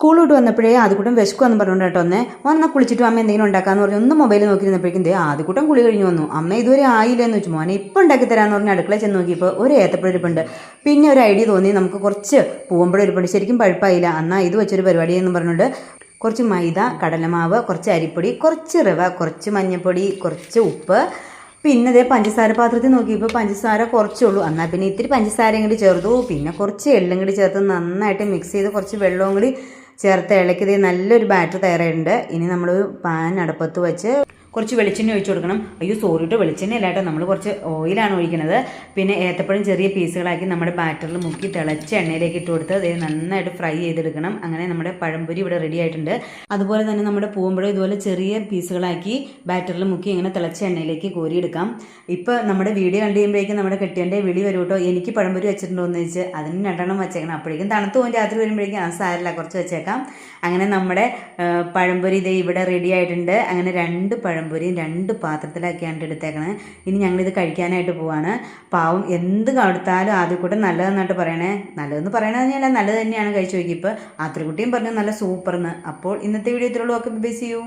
School വിട്ട് വന്നപ്പോഴേ ആദ്യക്കൂട്ടം വിശക്കുമെന്ന് പറഞ്ഞുകൊണ്ട് കേട്ടോ ഒന്നേ വന്ന കുളിച്ചിട്ട് അമ്മ എന്തെങ്കിലും ഉണ്ടാക്കാന്ന് പറഞ്ഞു ഒന്ന് മൊബൈൽ നോക്കിയിരുന്നപ്പോഴേക്കും ദേ ആദ്യക്കൂട്ടം കുളി കഴിഞ്ഞു വന്നു. അമ്മ ഇതുവരെ ആയില്ല എന്ന് വെച്ചു. മോനെ ഇപ്പം ഉണ്ടാക്കി തരാമെന്ന് പറഞ്ഞ് അടുക്കള ചെന്ന് നോക്കിയപ്പോൾ ഒരു ഏത്തപ്പഴരിപ്പുണ്ട്. പിന്നെ ഒരു ഐഡിയ തോന്നി നമുക്ക് കുറച്ച് പൂവമ്പഴരിപ്പുണ്ട് ശരിക്കും പഴുപ്പായില്ല. എന്നാൽ ഇത് വെച്ചൊരു പരിപാടി എന്ന് പറഞ്ഞുകൊണ്ട് കുറച്ച് മൈദ കടലമാവ് കുറച്ച് അരിപ്പൊടി കുറച്ച് റവ കുറച്ച് മഞ്ഞൾപ്പൊടി കുറച്ച് ഉപ്പ്. പിന്നെ ഇതേ പഞ്ചസാര പാത്രത്തിൽ നോക്കിയപ്പോൾ പഞ്ചസാര കുറച്ചേ ഉള്ളൂ. എന്നാൽ പിന്നെ ഇത്തിരി പഞ്ചസാരയും കൂടി ചേർത്തു. പിന്നെ കുറച്ച് എള്ളും കൂടി ചേർത്ത് നന്നായിട്ട് മിക്സ് ചെയ്ത് കുറച്ച് വെള്ളവും കൂടി ചേർത്ത് ഇളക്കി ദേ നല്ലൊരു ബാറ്റർ തയ്യാറായിട്ടുണ്ട്. ഇനി നമ്മൾ പാൻ അടുപ്പത്ത് വെച്ച് കുറച്ച് വെളിച്ചെണ്ണ ഒഴിച്ചു കൊടുക്കണം. അയ്യോ സോറി കേട്ടോ വെളിച്ചെണ്ണ അല്ല കേട്ടോ. നമ്മൾ കുറച്ച് ഓയിലാണ് ഒഴിക്കുന്നത് പിന്നെ ഏത്തപ്പഴം ചെറിയ പീസുകളാക്കി നമ്മുടെ ബാറ്ററിൽ മുക്കി തിളച്ച എണ്ണയിലേക്ക് ഇട്ട് കൊടുത്ത് അത് നന്നായിട്ട് ഫ്രൈ ചെയ്തെടുക്കണം. അങ്ങനെ നമ്മുടെ പഴംപൊരി ഇവിടെ റെഡി ആയിട്ടുണ്ട്. അതുപോലെ തന്നെ നമ്മുടെ പൂമ്പഴം ഇതുപോലെ ചെറിയ പീസുകളാക്കി ബാറ്ററിൽ മുക്കി ഇങ്ങനെ തിളച്ച എണ്ണയിലേക്ക് കോരിയെടുക്കാം. ഇപ്പോൾ നമ്മുടെ വീഡിയോ കണ്ടു കഴിയുമ്പോഴേക്കും നമ്മുടെ കെട്ടിയന്റെ വിളി വരും കേട്ടോ എനിക്ക് പഴംപൊരി വെച്ചിട്ടുണ്ടോ എന്ന് വെച്ച് അതിന് രണ്ടെണ്ണം വെച്ചേക്കണം. അപ്പോഴേക്കും തണുത്ത് പോകും രാത്രി വരുമ്പോഴേക്കും ആ സാരില്ല കുറച്ച് വെച്ചേക്കാം. അങ്ങനെ നമ്മുടെ പഴംപൊരി ഇതേ ഇവിടെ റെഡി ആയിട്ടുണ്ട്. അങ്ങനെ രണ്ട് പഴംപൊരിയും രണ്ട് പാത്രത്തിലാക്കിയാണ് എടുത്തേക്കണേ ഇനി ഞങ്ങളിത് കഴിക്കാനായിട്ട് പോവാണ്. പാവം എന്ത് കൊടുത്താലും ആദ്യം കൂട്ടം നല്ലതെന്നായിട്ട് പറയണേ. നല്ലതെന്ന് പറയണത് തന്നെയല്ല നല്ലത് തന്നെയാണ് കഴിച്ചു നോക്കി ഇപ്പോൾ ആത്രക്കുട്ടിയും പറഞ്ഞു നല്ല സൂപ്പർന്ന്. അപ്പോൾ ഇന്നത്തെ വീഡിയോ ഇത്രയുള്ളൂ ഒക്കെ ബിസ് ചെയ്യൂ